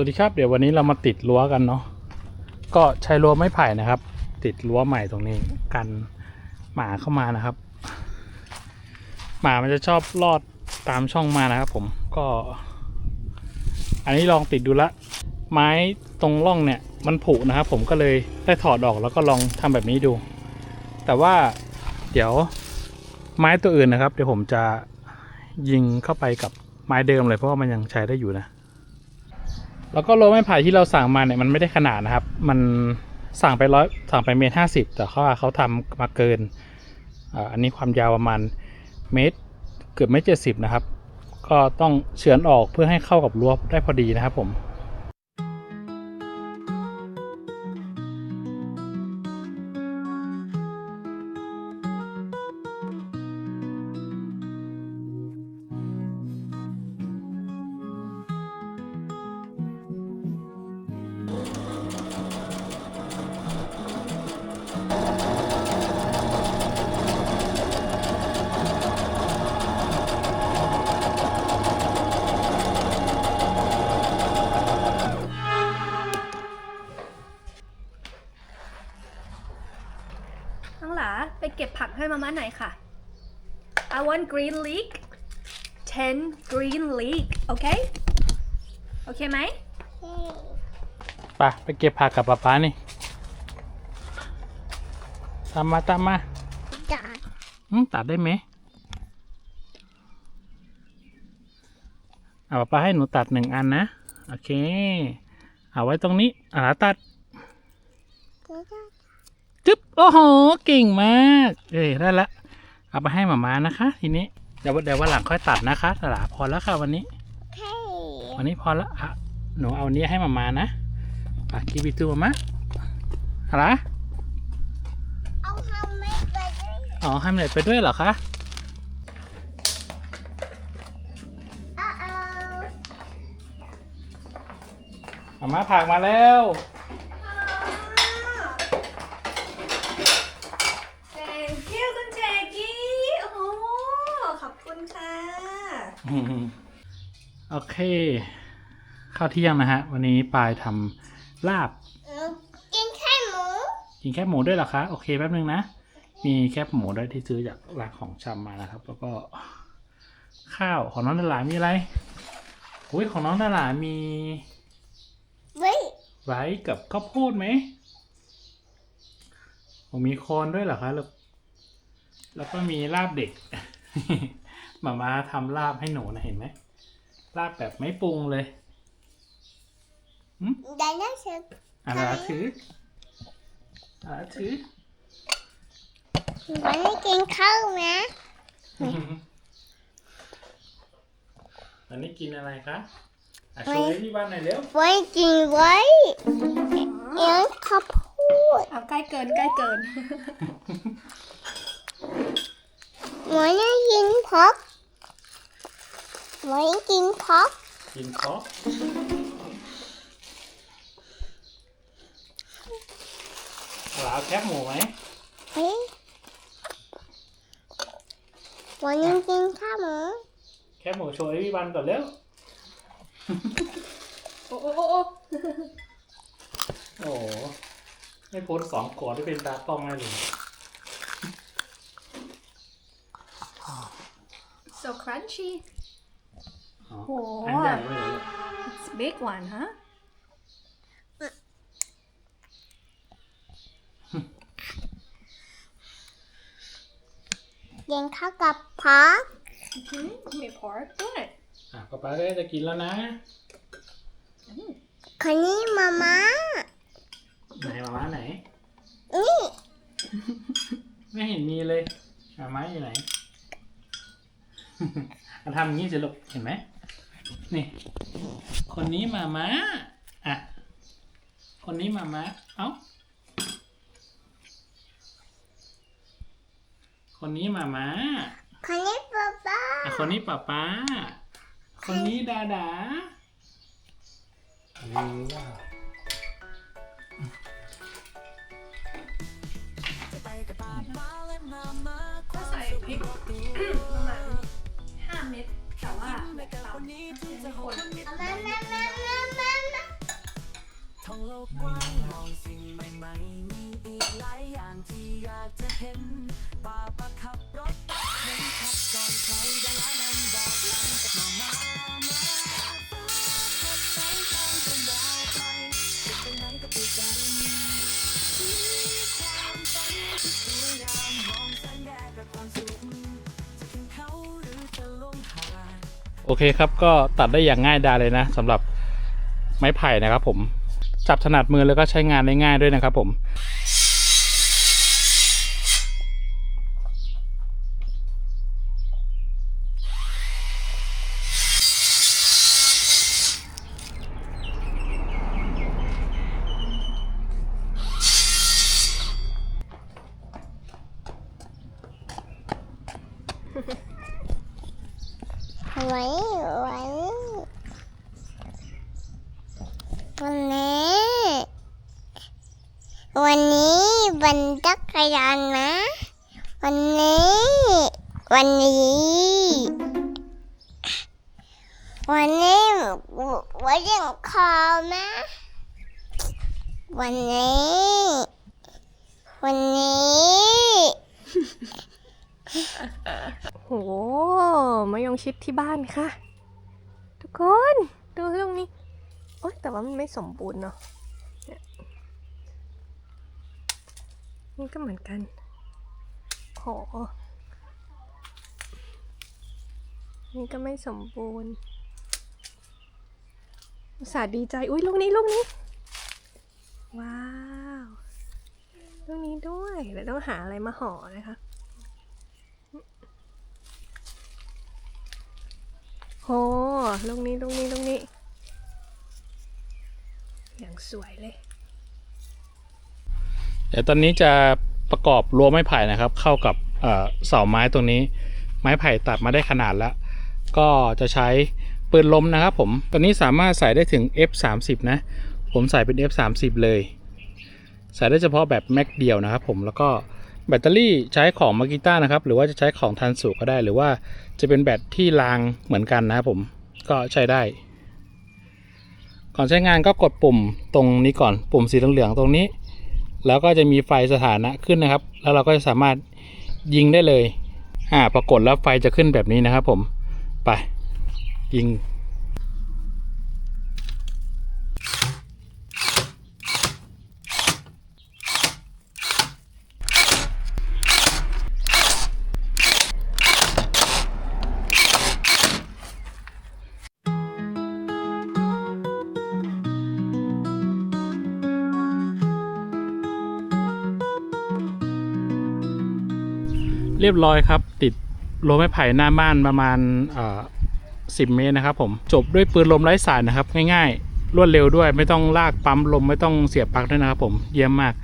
วัสดีครับเดี๋ยววันนี้เรามาติดรั้วกันเนาะก็ใช้รั้วไม้ไผ่นะครับ ติดรั้วใหม่ตรงนี้กันหมาเข้ามานะครับ หมามันจะชอบลอดตามช่องมานะครับ ผมก็ อันนี้ลองติดดูละ ไม้ตรงร่องเนี่ยมันผุนะครับผมก็เลยได้ถอดออกแล้วก็ลองทำแบบนี้ดู แต่ว่าเดี๋ยวไม้ตัวอื่นนะครับ เดี๋ยวผมจะยิงเข้าไปกับไม้เดิมเลยเพราะว่ามันยังใช้ได้อยู่นะ แล้วก็โลไม้ไผ่ที่เราสั่งมาเนี่ยมันไม่ได้ขนาดนะครับ มันสั่งไปร้อยสั่งไปเมตรห้าสิบแต่เขาเขาทำมาเกินอันนี้ความยาวประมาณเมตรเกือบเมตรเจ็ดสิบนะครับ ก็ต้องเฉือนออกเพื่อให้เข้ากับรั้วได้พอดีนะครับผม มาม่าหน่อยค่ะ I want green leek 10 green leek โอเค โอเคไหม ไปไปเก็บผักกับป๊าป๊านี่ ตามมาตามมาจัดอืมตัดได้ไหมเอาป๊าป๊าให้หนูตัดหนึ่งอันนะ โอเค เอาไว้ตรงนี้อ่าตัดจึ๊ บโอ้โหเก่งมาก เอ้ยได้ละเอาไปให้หมามานะคะ ทีนี้เดี๋ยวเดี๋ยววันหลังค่อยตัดนะคะตลาพอแล้วค่ะวันนี้เฮ้วันนี้พอละอะหนูเอาอันนี้ให้มามานะปากกีบิตูมามาอะไรเอาทำไม่ไปด้วยอ๋อให้มันเด็ดไปด้วยเหรอคะอ้าวมามาผักมาแล้ว Thank you คุณแจกี้โอ้โหขอบคุณค่ะ อืม โอเคข้าวเที่ยงนะฮะ วันนี้ปายทำลาบเออกินแค่หมู กินแคบหมูด้วยเหรอคะ โอเคแป๊บนึงนะ มีแคบหมูด้วยที่ซื้อจากร้านของชำมานะครับ แล้วก็ ข้าวของน้องดารามีอะไรอุ้ยของน้องดารามีเว้ยไว้กับข้าวโพดไหมผมมีโคนด้วยเหรอคะแล้วแล้วก็มีลาบเด็กห มามาทำลาบให้หนูนะเห็นไหมลาบแบบไม่ปรุงเลยไดโนเสาร์อะไรนะถืออะไรนะถือวันนี้กินข้าวนะวันนี้กินอะไรคะอะช่วยที่บ้านหน่อยเร็วไว้กินไว้เลี้ยงข้าวโพดเอาใกล้เกินใกล้เกินวันนี้กินพัก วันนี้กินพักกินคอกหลาแคบหมูไหมเฮ้ยวันนี้กินข้าวหมูแคบหมูโชว์ให้พี่วันก่อนเร็วโอ้โอ้โอ้โอ้โอ้โหไม่พ้นสองขวดที่เป็นตากล้องได้เลย so crunchy อ๋อโห อันใหญ่เลยเหรอ it's big one ฮะกินข้าวกับพักอืมมี pork ด้วยอะป๊าป๊าก็จะกินแล้วนะคนนี้มาม่าไหนมาม้าไหนนี่ไม่เห็นมีเลยมาม้าอยู่ไหนมาทำอย่างนี้สิลูกเห็นไหม นี่ คนนี้มาม้าอะ คนนี้มาม้าเอ้า คนนี้มาม้าคนนี้ป๊าป๊าอะคนนี้ป้าป้าคนนี้ดาดาก็ 5เม็ดแต่ว่าเบาๆไม่คนมามามามามา โอเคครับก็ตัดได้อย่างง่ายดายเลยนะสำหรับไม้ไผ่นะครับผมจับถนัดมือแล้วก็ใช้งานได้ง่ายด้วยนะครับผม ไว้ไว้วันนี้ วันนี้วันจักร ยานนะ วันนี้ วันนี้ วันนี้วันยังคอนะวันนี้ วันนี้โหมายงชิดที่บ้านค่ะ ทุกคน ดูตรงนี้ โอ๊ยแต่ว่ามันไม่สมบูรณ์เนาะเนี่ย นี่ก็เหมือนกันโหนี่ก็ไม่สมบูรณ์อุตส่าห์ดีใจ อุ้ยลูกนี้ลูกนี้ ว้าว ลูกนี้ด้วยเดี๋ยวต้องหาอะไรมาห่อนะคะ โหลูกนี้ลูกนี้ลูกนี้ อย่างสวยเลย ดี๋ยวตอนนี้จะประกอบรั้วไม้ไผ่นะครับ เข้ากับเสาไม้ตรงนี้ ไม้ไผ่ตัดมาได้ขนาดแล้ว ก็จะใช้ปืนลมนะครับผมตัวนี้สามารถใส่ได้ถึง F30 นะผมใส่เป็น F30 เลย ใส่ได้เฉพาะแบบแม็กเดียวนะครับผมแล้วก็แบตเตอรี่ใช้ของมากิต้านะครับ หรือว่าจะใช้ของทันสุก็ได้ หรือว่าจะเป็นแบตที่รางเหมือนกันนะครับผมก็ใช้ได้ ก่อนใช้งานก็กดปุ่มตรงนี้ก่อนปุ่มสีเหลืองๆตรงนี้ แล้วก็จะมีไฟสถานะขึ้นนะครับ แล้วเราก็จะสามารถยิงได้เลย อ่า ปรากฏแล้วไฟจะขึ้นแบบนี้นะครับผม ไป ยิง รียบร้อยครับ ติดโลไม้ไผ่หน้าบ้านประมาณสิบเมตรนะครับผมจบด้วยปืนลมไร้สายนะครับ ง่ายๆ รวดเร็วด้วยไม่ต้องลากปั๊มลมไม่ต้องเสียบปลั๊กด้วยนะครับผมเยี่ยมมาก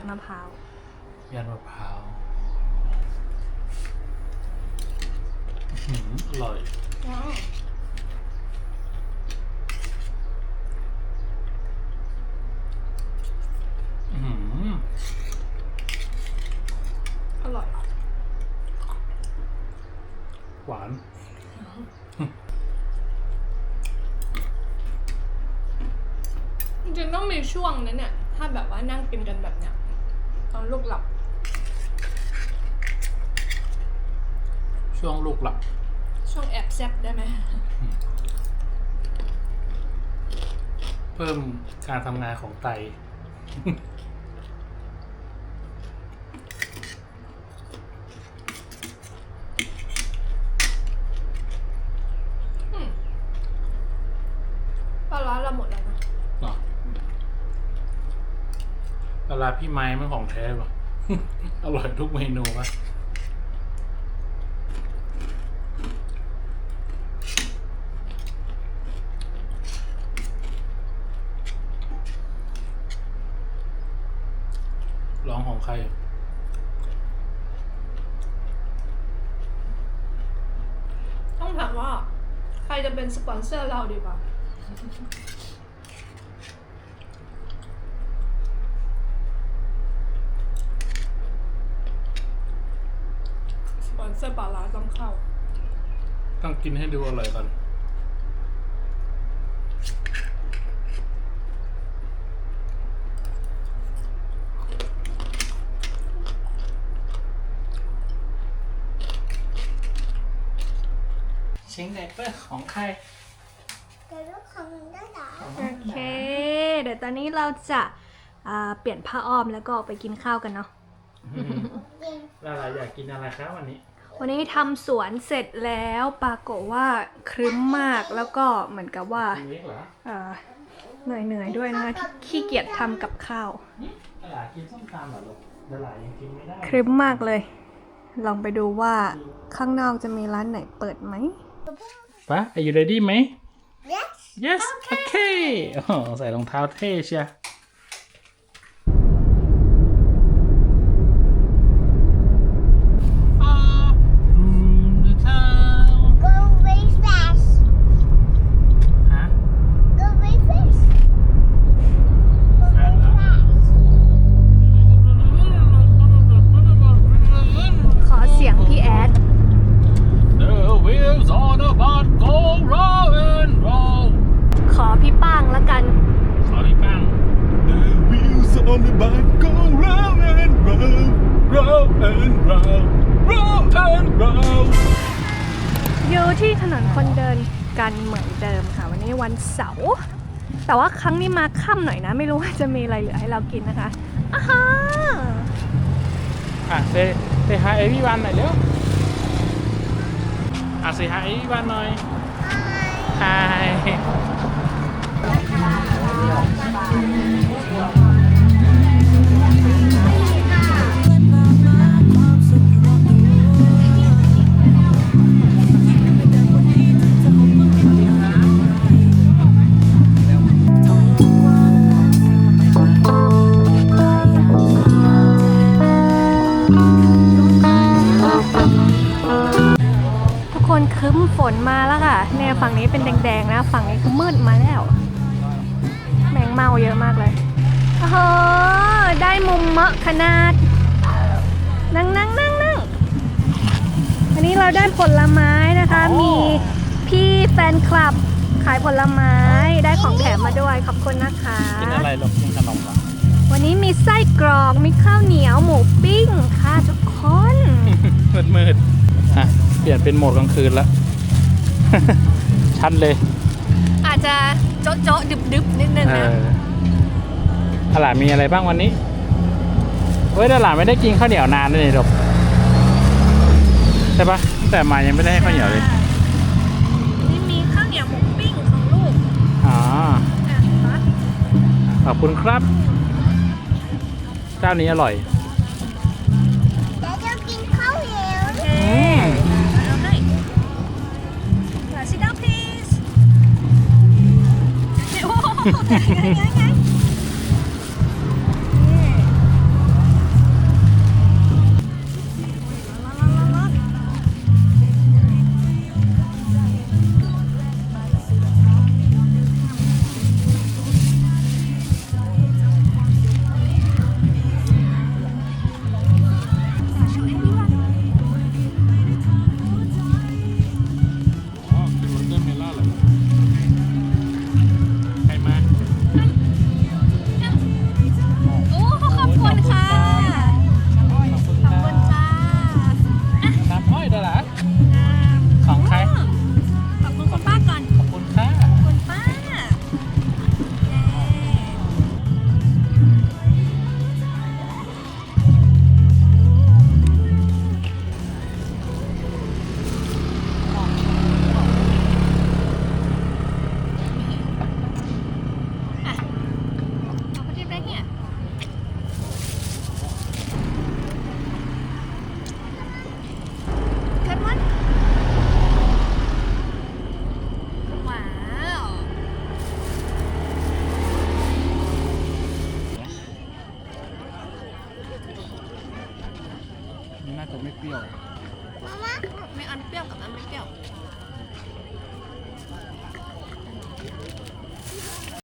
ดมะพร้าวยันมะพร้าวอื้อหืออร่อย อื้อหืออร่อย หวาน จริงๆต้องมีช่วงนั้นเนี่ย ถ้าแบบว่านั่งกินกันแบบเนี้ยต อนลูกหลับ ช่วงลูกหลับ ช่วงแอบแซบได้ไหม เพิ่มการทำงานของไต ปลาร้าเราหมดแล้วนะ เนาะปลาร้า พี่ไม้มันของแท้ป่ะ อร่อยทุกเมนูป่ะร้องของใครต้องถามว่า ใครจะเป็นสปอนเซอร์เราดีกว่า สปอนเซอร์ปลาร้าต้อง เข้าต้องกินให้ดูอร่อยก่อน ชิ้นไหนเปอร์ของใครแต่ลูกของได้หรอโอเค เดี๋ยวตอนนี้เราจะอ่าเปลี่ยนผ้าอ้อมแล้วก็ออกไปกินข้าวกันเนาะดาราอยากกินอะไรครับวันนี้ วันนี้ทำสวนเสร็จแล้วปรากฏว่าครึ้มมากแล้วก็เหมือนกับว่ากินเล็กเหรอเอ่อเหนื่อยเหนื่อยๆด้วยนะคะที่ขี้เกียจทำกับข้าวดารากินส้มตำเหรอลูกดารายังกินไม่ได้ครึ้มมากเลย ลองไปดูว่าข้างนอกจะมีร้านไหนเปิดไหมปะ Are you ready ไหม yes Yes โอเคโอ้โหใส่รองเท้าเท่เชีย วันนี้วันเสาร์แต่ว่าครั้งนี้มาค่ำหน่อยนะ ไม่รู้ว่าจะมีอะไรเหลือให้เรากินนะคะอ้าฮาอะเซเซฮายเอวี่วันหน่อยเร็วอะเซฮายเอวี่วันหน่อยฮายทุกคนครึ้มฝนมาแล้วค่ะเนี่ยฝั่งนี้เป็นแดงๆนะ ฝั่งนี้คือมืดมาแล้วแมงเมาเยอะมากเลยโอ้โหได้มุมเหมาะขนาด นั่งนั่งนั่งนั่งอันนี้เราได้ผลไม้นะคะ มีพี่แฟนคลับขายผลไม้ได้ของแถมมาด้วยขอบคุณนะคะ กินอะไรลูกกินขนมเหรอวันนี้มีไส้กรอกมีข้าวเหนียวหมูปิ้งค่ะทุกคน มืดมืดๆอะ เปลี่ยนเป็นโหมดกลางคืนแล้วชัดเลย อาจจะโจ๊ะโจ๊ะดึบดึบๆนิดนึงเอนะอตลาดมีอะไรบ้างวันนี้ เฮ้ยตลาดไม่ได้กินข้าวเหนียวนานเลยนี่ลูกใช่ปะตั้งแต่มายังไม่ได้ให้ข้าวเหนียวเลย นี่มีข้าวเหนียวหมูปิ้งของลูกอ๋อ อะมาขอบคุณครับ เจ้านี้อร่อย Sit down please? Oh, โ